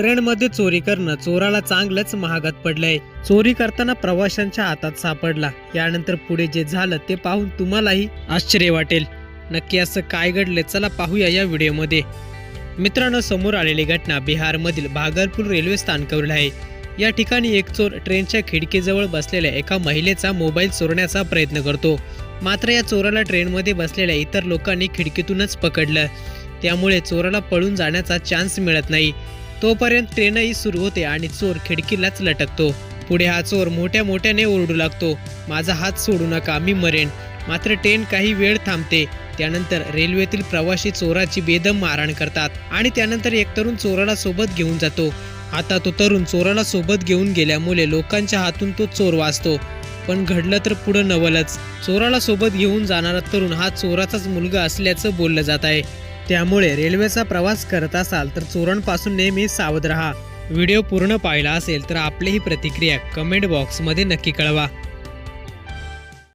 ट्रेनमध्ये चोरी करणं चोराला चांगलंच महागात पडलंय. चोरी करताना प्रवाशांच्या हातात सापडला. यानंतर पुढे जे झालं ते पाहून तुम्हालाही आश्चर्य वाटेल. नक्की असं काय घडले चला पाहूया या व्हिडिओमध्ये. मित्रांनो समोर आलेली घटना बिहारमधील भागलपूर रेल्वे स्थानकावरील आहे. या ठिकाणी एक चोर ट्रेनच्या खिडकीजवळ बसलेल्या एका महिलेचा मोबाईल चोरण्याचा प्रयत्न करतो. मात्र या चोराला ट्रेनमध्ये बसलेल्या इतर लोकांनी खिडकीतूनच पकडलं. त्यामुळे चोराला पळून जाण्याचा चान्स मिळत नाही. तोपर्यंत ट्रेनही सुरू होते आणि चोर खिडकीलाच लटकतो. पुढे हा चोर मोठ्या मोठ्याने ओरडू लागतो. माझा हात सोडू नका मी मरेन. मात्र ट्रेन काही वेळ थांबते. त्यानंतर रेल्वेतील प्रवाशी चोराची बेदम मारहाण करतात आणि त्यानंतर एक तरुण चोराला सोबत घेऊन जातो. आता तो तरुण चोराला सोबत घेऊन गेल्यामुळे लोकांच्या हातून तो चोर वाचतो. पण घडलं तर पुढं नवलच. चोराला सोबत घेऊन जाणारा तरुण हा चोराचाच मुलगा असल्याचं बोललं जात आहे. त्यामुळे रेल्वेचा प्रवास करत असाल तर चोरांपासून नेहमी सावध राहा. व्हिडिओ पूर्ण पाहिला असेल तर आपलीही प्रतिक्रिया कमेंट बॉक्समध्ये नक्की कळवा.